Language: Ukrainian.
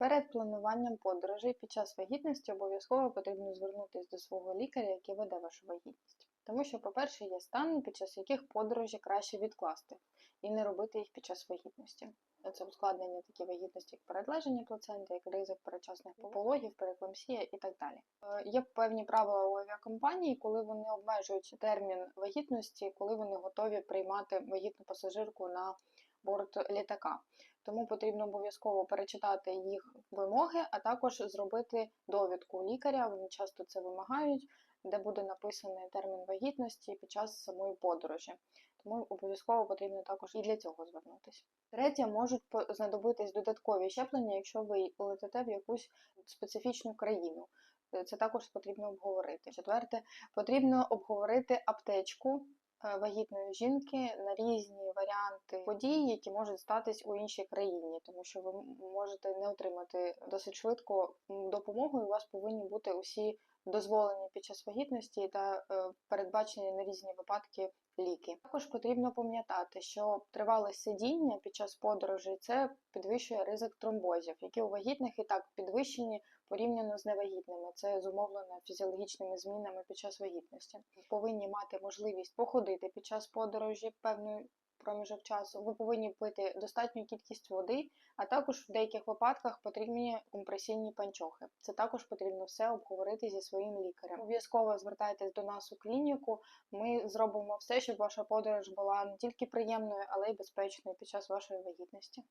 Перед плануванням подорожей під час вагітності обов'язково потрібно звернутися до свого лікаря, який веде вашу вагітність. Тому що, по-перше, є стани, під час яких подорожі краще відкласти і не робити їх під час вагітності. Це ускладнення такі вагітності, як передлеження плаценти, як ризик передчасних пологів, перекламсія і так далі. Е, Є певні правила у авіакомпанії, коли вони обмежують термін вагітності, коли вони готові приймати вагітну пасажирку на борт літака. Тому потрібно обов'язково перечитати їх вимоги, а також зробити довідку лікаря. Вони часто це вимагають, де буде написаний термін вагітності під час самої подорожі. Тому обов'язково потрібно також і для цього звернутися. Третє, можуть знадобитись додаткові щеплення, якщо ви летите в якусь специфічну країну. Це також потрібно обговорити. Четверте, потрібно обговорити аптечку е, вагітної жінки на різні варіанти подій, які можуть статись у іншій країні, тому що ви можете не отримати досить швидко допомогу, і у вас повинні бути усі дозволені під час вагітності та е, передбачені на різні випадки ліки. Також потрібно пам'ятати, що тривале сидіння під час подорожей це підвищує ризик тромбозів, які у вагітних і так підвищені порівняно з невагітними. Це зумовлено фізіологічними змінами під час вагітності. Повинні мати можливість походити під час подорожі певної проміжок часу. Ви повинні пити достатню кількість води, а також в деяких випадках потрібні компресійні панчохи. Це також потрібно все обговорити зі своїм лікарем. Обов'язково звертайтесь до нас у клініку. Ми зробимо все, щоб ваша подорож була не тільки приємною, але й безпечною під час вашої вагітності.